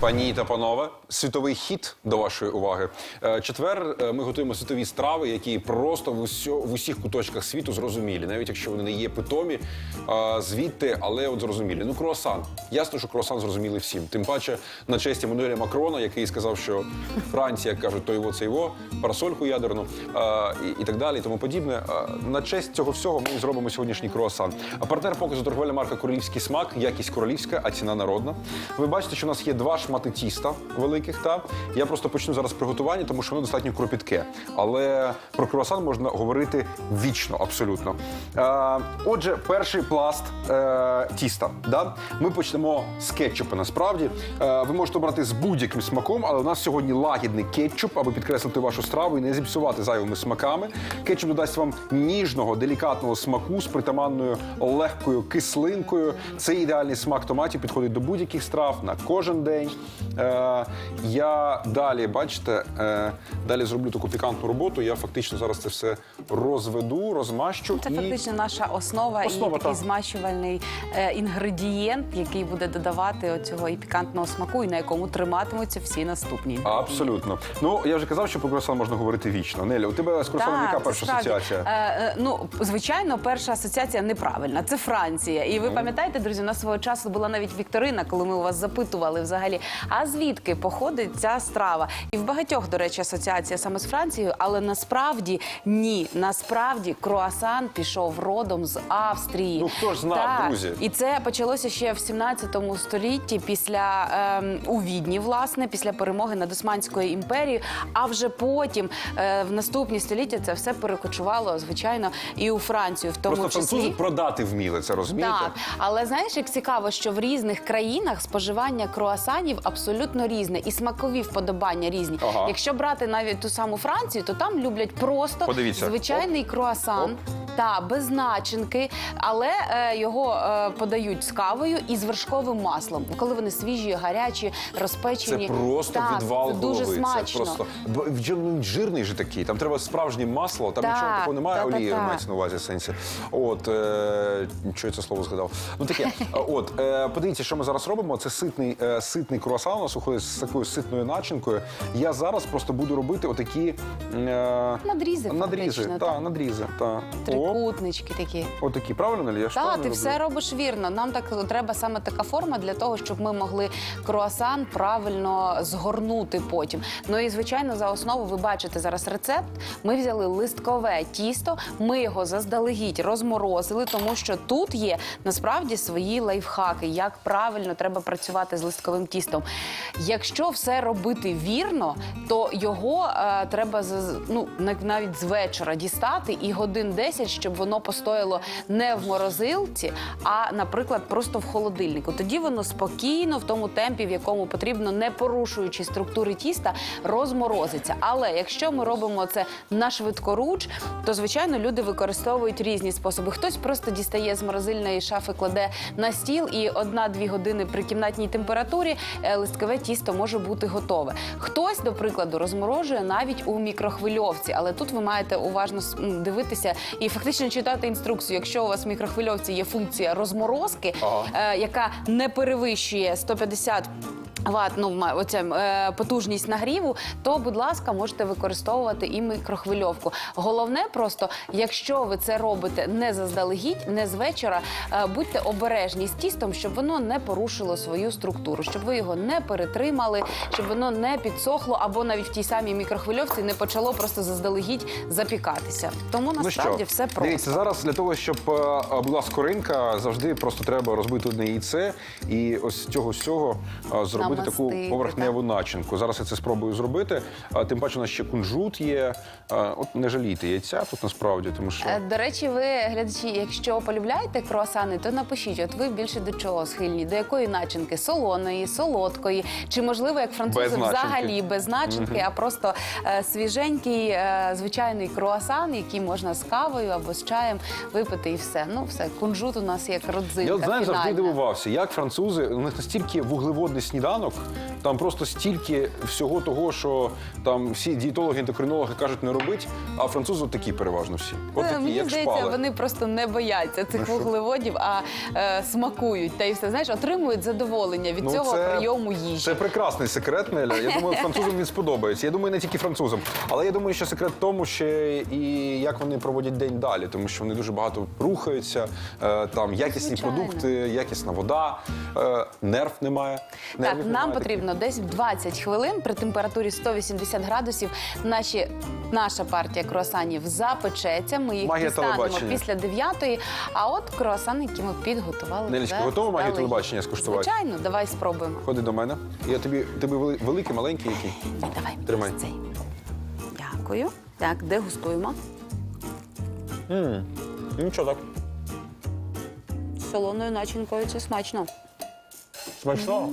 Пані та панове, світовий хід до вашої уваги. Е, Четвер е, ми готуємо світові страви, які просто в, усьо, в усіх куточках світу зрозумілі, навіть якщо вони не є питомі е, звідти, але от зрозумілі. Ну, круасан. Ясно, що круасан зрозуміли всім. Тим паче на честь Еммануеля Макрона, який сказав, що Франція, як кажуть, то його це його, парасольку ядерну і, і так далі, і тому подібне. На честь цього всього ми зробимо сьогоднішній круасан. А партнер показу торговельна марка Королівський смак, якість королівська, а ціна народна. Ви бачите, що у нас є два шмати тіста великих. Та я просто почну зараз приготування, тому що воно достатньо кропітке. Але про круасан можна говорити вічно, абсолютно. Е, отже, перший пласт е, тіста. Да? Ми почнемо з кетчупу. Насправді е, ви можете обрати з будь-яким смаком, але у нас сьогодні лагідний кетчуп, аби підкреслити вашу страву і не зіпсувати зайвими смаками. Кетчуп додасть вам ніжного, делікатного смаку з притаманною легкою кислинкою. Це ідеальний смак томатів, підходить до будь-яких страв на кожен день. Е, я далі, бачите, е, далі зроблю таку пікантну роботу. Я фактично зараз це все розведу, розмащу. Це і... фактично наша основа, Основа, і такий так. змащувальний е, інгредієнт, який буде додавати оцього і пікантного смаку, і на якому триматимуться всі наступні. Абсолютно. Ну я вже казав, що про круасан можна говорити вічно. Неля, у тебе з кросаном яка перша справді. асоціація? Е, е, ну, звичайно, перша асоціація неправильна. Це Франція. І ви пам'ятаєте, друзі, у нас свого часу була навіть вікторина, коли ми у вас запитували взагалі, а звідки походить ця страва? І в багатьох, до речі, асоціація саме з Францією, але насправді ні. Насправді круасан пішов родом з Австрії. Ну, хто ж знав, Так. друзі? І це почалося ще в 17 столітті після ем, у Відні, власне, після перемоги над Османською імперією. А вже потім е, в наступні століття це все перекочувало, звичайно, і у Францію, в тому Просто числі. французи продати вміли це, розумієте? Так, але знаєш, як цікаво, що в різних країнах споживання круасанів абсолютно різне, і смакові вподобання різні. Ага. Якщо брати навіть ту саму Францію, то там люблять просто Подивіться. Звичайний круасан. Та без начинки, але е, його е, подають з кавою і з вершковим маслом. Коли вони свіжі, гарячі, Це розпечені. просто так, відвал це дуже голови. смачно. Це просто Бо він жирний же такий. Там треба справжнє масло, там Так, нічого такого немає. та-та-та. Олії мається на увазі сенсі. От е, що я це слово згадав. Ну таке. От е, подивіться, що ми зараз робимо. Це ситний, е, ситний круасан. У нас уходить з такою ситною начинкою. Я зараз просто буду робити отакі е, Надрізи, надрізи. Так. надрізи. Та. Трикутнички такі. Отакі, правильно, Нелі? Так, ти все робиш вірно. Нам так треба саме така форма для того, щоб ми могли круасан правильно згорнути потім. Ну і звичайно, за основу ви бачите зараз рецепт. Ми взяли листкове тісто, ми його заздалегідь розморозили, тому що тут є насправді свої лайфхаки, як правильно треба працювати з листковим тістом. Якщо все робити вірно, то його е, треба ну навіть з вечора дістати і годин 10, щоб воно постояло не в морозилці, а, наприклад, просто в холодильнику. Тоді воно спокійно, в тому темпі, в якому потрібно, не порушуючи структури тіста, розморозиться. Але якщо ми робимо це на швидкоруч, то звичайно люди використовують різні способи. Хтось просто дістає з морозильної шафи, кладе на стіл, і одна-дві години при кімнатній температурі е, листкове тісто може бути готове. Хтось, до прикладу, розморожує навіть у мікрохвильовці, але тут ви маєте уважно дивитися і фактично читати інструкцію. Якщо у вас в мікрохвильовці є функція розморозки, Ага. е, яка не перевищує 150 Ват, ну оця е, потужність нагріву, то, будь ласка, можете використовувати і мікрохвильовку. Головне, просто якщо ви це робите не заздалегідь, не з вечора, е, будьте обережні з тістом, щоб воно не порушило свою структуру, щоб ви його не перетримали, щоб воно не підсохло, або навіть в тій самій мікрохвильовці не почало просто заздалегідь запікатися. Тому насправді все просто. Ну Дивіться, зараз для того, щоб е, була скоринка, завжди просто треба розбити одне яйце і ось цього всього е, зробити таку поверхневу начинку. Зараз я це спробую зробити. А, Тим паче у нас ще кунжут є. От не жалійте яйця тут насправді, тому що. Е, До речі, ви глядачі, якщо полюбляєте круасани, то напишіть, от ви більше до чого схильні? До якої начинки? Солоної, солодкої, чи можливо, як французи, Без начинки. взагалі без начинки, а просто е, свіженький, е, звичайний круасан, який можна з кавою або з чаєм випити, і все. Ну все, кунжут у нас як родзинка. Я от, знаєш, завжди фінальна. дивувався, як французи, у них настільки вуглеводний сніданок, Там просто стільки всього того, що там всі дієтологи, ендокринологи кажуть не робить, а французи такі переважно всі. От такі, Мені як здається, шпали. вони просто не бояться цих Ну, вуглеводів, а е, смакують та і все знаєш, отримують задоволення від Ну, цього це- прийому їжі. Це прекрасний секрет, Неля. Я думаю, французам він сподобається. Я думаю, не тільки французам. Але я думаю, що секрет в тому ще і як вони проводять день далі, тому що вони дуже багато рухаються, е, там якісні Звичайно. продукти, якісна вода, е, нерв немає. Так, нервів нам потрібно десь 20 хвилин при температурі 180 градусів. Наші наша партія круасанів запечеться. Ми їх Магія дістанемо телебачення. після 9-ї, А от круасани, які ми підготували. Нелічка, готова магію заздалегідь. телебачення скуштувати? Звичайно, давай спробуємо. Ходи до мене. Я тобі вели- великий, маленький який. Ні, давай Тримай. ось цей. Дякую. Так, дегустуємо. Нічого так. З солоною начинкою це смачно. Смачно.